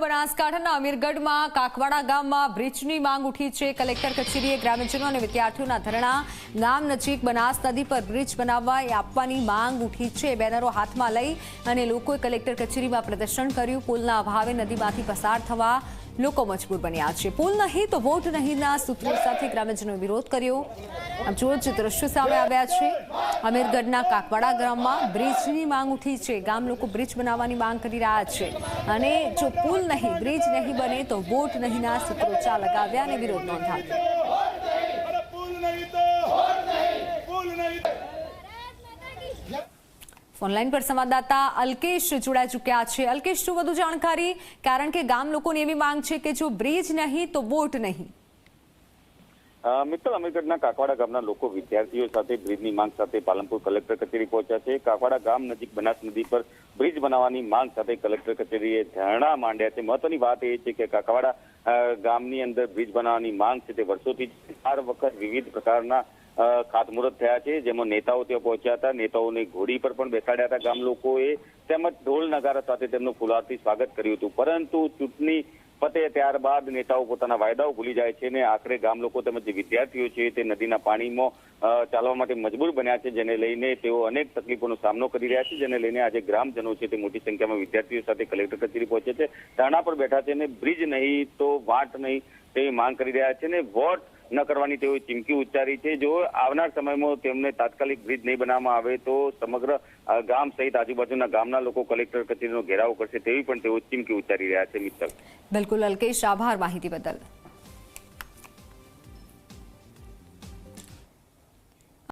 બનાસકાંઠાના અમીરગઢમાં કાકવાડા ગામમાં બ્રિજની માંગ ઉઠી છે. કલેક્ટર કચેરીએ ગ્રામ્યજનો અને વિદ્યાર્થીઓના ધરણા ગામ નજીક બનાસ નદી પર બ્રિજ બનાવવા એ આપવાની માંગ ઉઠી છે. બેનરો હાથમાં લઈ અને લોકોએ કલેક્ટર કચેરીમાં પ્રદર્શન કર્યું. પુલના અભાવે નદીમાંથી પસાર થવા લોકો મજબૂર બન્યા છે. પુલ નહીં તો વોટ નહીંના સૂત્રો સાથે ગ્રામજનોએ વિરોધ કર્યો. આમ જુઓ જે દ્રશ્યો સામે આવ્યા છે. અમીરગઢના કાકવાડા ગામમાં બ્રિજની માંગ ઉઠી છે. ગામ લોકો બ્રિજ બનાવવાની માંગ કરી રહ્યા છે. અને જો પુલ નહીં, બ્રિજ નહીં બને તો વોટ નહીંના સૂત્રોચ્ચા લગાવ્યા અને વિરોધ નોંધાવ્યો. ફોનલાઈન પર સંવાદદાતા અલ્કેશ જોડાઈ ચૂક્યા છે. અલ્કેશ, શું વધુ જાણકારી? કારણ કે ગામ લોકોની એવી માંગ છે કે જો બ્રિજ નહીં તો વોટ નહીં. મિત્તલ અમીરગઢના કાકવાડા ગામના લોકો વિદ્યાર્થીઓ સાથે બ્રિજની માંગ સાથે પાલનપુર કલેક્ટર કચેરી પહોંચ્યા છે. કાકવાડા ગામ નજીક બનાસ નદી પર બ્રિજ બનાવવાની માંગ સાથે કલેક્ટર કચેરીએ ધરણા માંડ્યા છે. મહત્વની વાત એ છે કે કાકવાડા ગામની અંદર બ્રિજ બનાવવાની માંગ છે તે વર્ષોથી ચાર વખત વિવિધ પ્રકારના ખાતમુહૂર્ત થયા છે. જેમાં નેતાઓ ત્યાં પહોંચ્યા હતા. નેતાઓને ઘોડી પર પણ બેસાડ્યા હતા. ગામ લોકોએ તેમજ ઢોલ નગારા સાથે તેમનું ફુલારથી સ્વાગત કર્યું હતું. પરંતુ ચૂંટણી પતે ત્યારબાદ નેતાઓ પોતાના વાયદાઓ ભૂલી જાય છે અને આખરે ગામ લોકો તેમજ વિદ્યાર્થીઓ છે તે નદીના પાણીમાં ચાલવા માટે મજબૂર બન્યા છે, જેને લઈને તેઓ અનેક તકલીફોનો સામનો કરી રહ્યા છે, જેને લઈને આજે ગ્રામજનો છે તે મોટી સંખ્યામાં વિદ્યાર્થીઓ સાથે કલેક્ટર કચેરી પહોંચે છે, ધરણા પર બેઠા છે અને બ્રિજ નહીં તો વાટ નહીં તેવી માંગ કરી રહ્યા છે ને વોટ ન કરવાની તેઓએ ચીમકી ઉચ્ચારી છે. જો આવનાર સમયમાં તેમને તાત્કાલિક બ્રિજ નહીં બનાવવામાં આવે તો સમગ્ર ગામ સહિત આજુબાજુના ગામના લોકો કલેક્ટર કચેરીનો ઘેરાવ કરશે તેવી પણ તેઓ ચીમકી ઉચ્ચારી રહ્યા છે મિત્ર બિલકુલ અલ્કેશ, આભાર માહિતી બદલ.